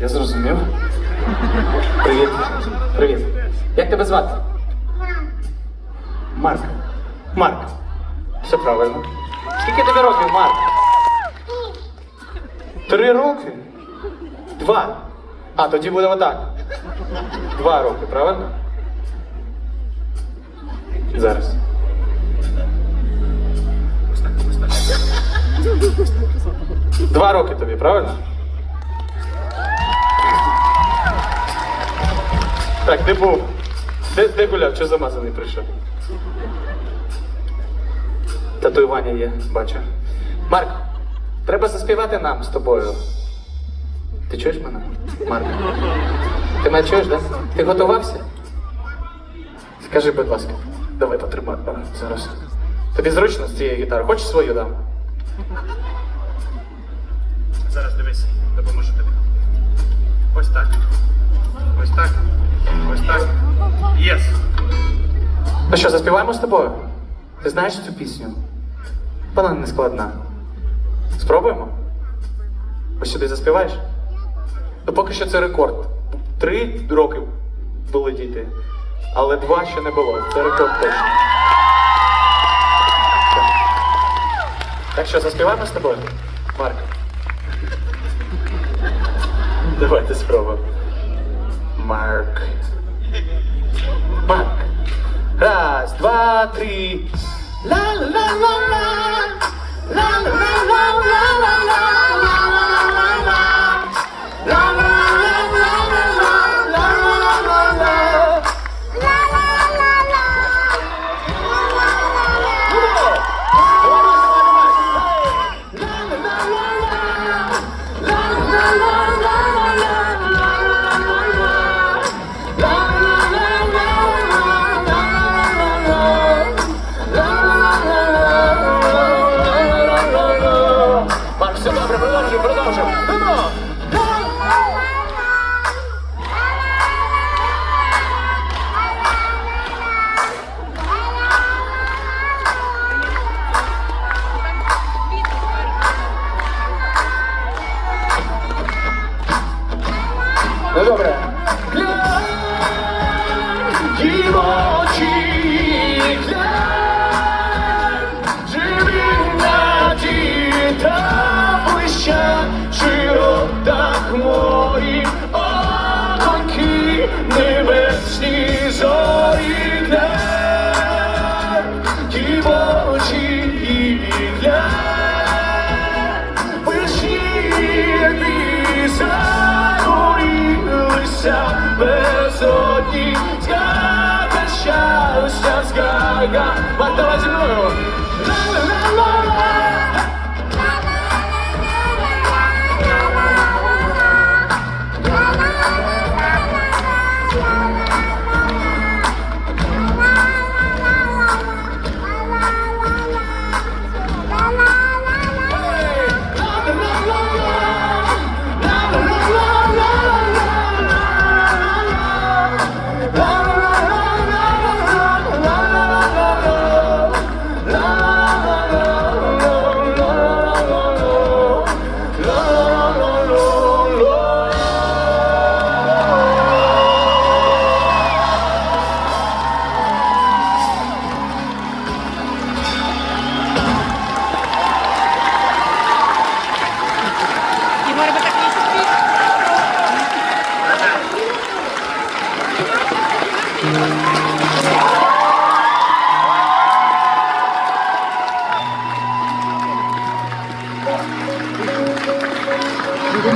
Я зрозумів. Привіт. Привіт. Як тебе звати? Марк. Марк. Все правильно. Скільки тобі років, Марк? Три роки? Два. А, тоді будемо так. Два роки, правильно? Зараз. Два роки тобі, правильно? Так, де був? Де, де гуляв? Що замазаний прийшов? Татуювання є, бачу. Марк, треба заспівати нам з тобою. Ти чуєш мене? Марк? Ти мене чуєш? Да? Ти готувався? Скажи, будь ласка, давай потримай зараз. Тобі зручно з цієї гітари? Хочеш свою дам? Зараз дивись, допоможу тобі. Ось так. Ось так. Ось так. Єс. Ну що, заспіваємо з тобою? Ти знаєш цю пісню? Вона не складна. Спробуємо? Ось сюди заспіваєш? Ну поки що це рекорд. Три роки були діти, але два ще не було. Це рекорд точно. Так. Що, заспіваємо з тобою? Марк. Давайте спробуємо. Марк. Марк. Раз, два, три. Ла-ла-ла-ла-ла. 留下不。 나이가 맞다 맞은 거예요.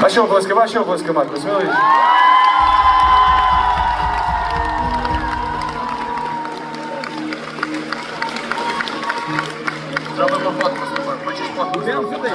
Ваші оплески, ваші оплески, Марко, сміливі. Зробимо фотку з тобою. Хочеш фотку? Йдемо сюди.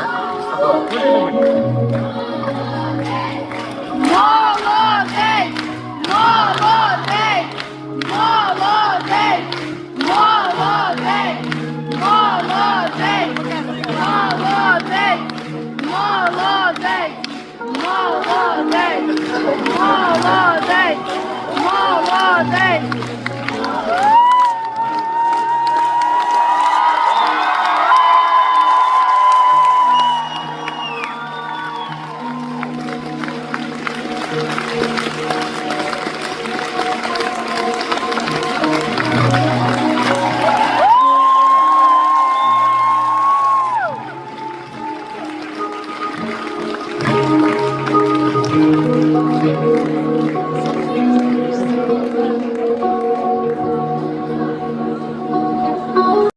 Молодець! Молодець!